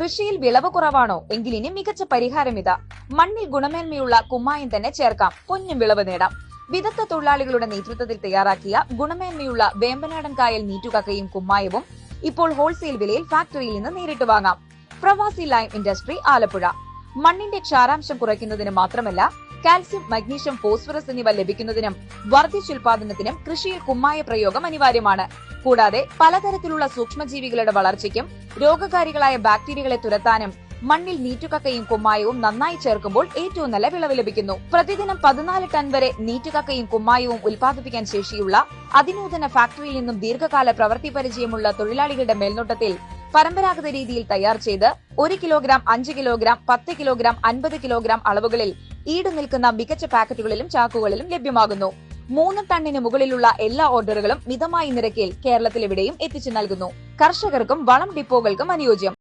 കൃഷിയിൽ വിളവ് കുറവാണോ എങ്കിൽ ഇനി മികച്ച പരിഹാരം ഇതാ. മണ്ണിൽ ഗുണമേന്മയുള്ള കുമ്മായം തന്നെ ചേർക്കാം. പൊന്നും വിളവ് നേടാം. വിദഗ്ധ തൊഴിലാളികളുടെ നേതൃത്വത്തിൽ തയ്യാറാക്കിയ ഗുണമേന്മയുള്ള വേമ്പനാടൻ കായൽ നീറ്റുകക്കയും കുമ്മായവും ഇപ്പോൾ ഹോൾസെയിൽ വിലയിൽ ഫാക്ടറിയിൽ നിന്ന് നേരിട്ട് വാങ്ങാം. പ്രവാസി ലൈം ഇൻഡസ്ട്രി ആലപ്പുഴ. മണ്ണിന്റെ ക്ഷാരാംശം കുറയ്ക്കുന്നതിന് മാത്രമല്ല കാൽസ്യം മഗ്നീഷ്യം ഫോസ്ഫറസ് എന്നിവ ലഭിക്കുന്നതിനും വർദ്ധിച്ചുൽപാദനത്തിനും കൃഷിയിൽ കുമ്മായ പ്രയോഗം അനിവാര്യമാണ്. കൂടാതെ പലതരത്തിലുള്ള സൂക്ഷ്മജീവികളുടെ വളർച്ചയ്ക്കും രോഗകാരികളായ ബാക്ടീരിയകളെ തുരത്താനും മണ്ണിൽ നീറ്റുകക്കയും കുമ്മായവും നന്നായി ചേർക്കുമ്പോൾ ഏറ്റവും നല്ല വിളവ് ലഭിക്കുന്നു. പ്രതിദിനം പതിനാല് ടൺ വരെ നീറ്റുകക്കയും കുമ്മായവും ഉൽപ്പാദിപ്പിക്കാൻ ശേഷിയുള്ള അതിനൂതന ഫാക്ടറിയിൽ നിന്നും ദീർഘകാല പ്രവൃത്തി പരിചയമുള്ള തൊഴിലാളികളുടെ മേൽനോട്ടത്തിൽ പരമ്പരാഗത രീതിയിൽ തയ്യാർ ചെയ്ത് ഒരു കിലോഗ്രാം അഞ്ച് കിലോഗ്രാം പത്ത് കിലോഗ്രാം അൻപത് കിലോഗ്രാം അളവുകളിൽ ഈട് നിൽക്കുന്ന മികച്ച പാക്കറ്റുകളിലും ചാക്കുകളിലും ലഭ്യമാകുന്നു. മൂന്ന് ടണ്ണിന് മുകളിലുള്ള എല്ലാ ഓർഡറുകളും മിതമായ നിരക്കിൽ കേരളത്തിലെവിടെയും എത്തിച്ചു നൽകുന്നു. കർഷകർക്കും വളം ഡിപ്പോകൾക്കും അനുയോജ്യം.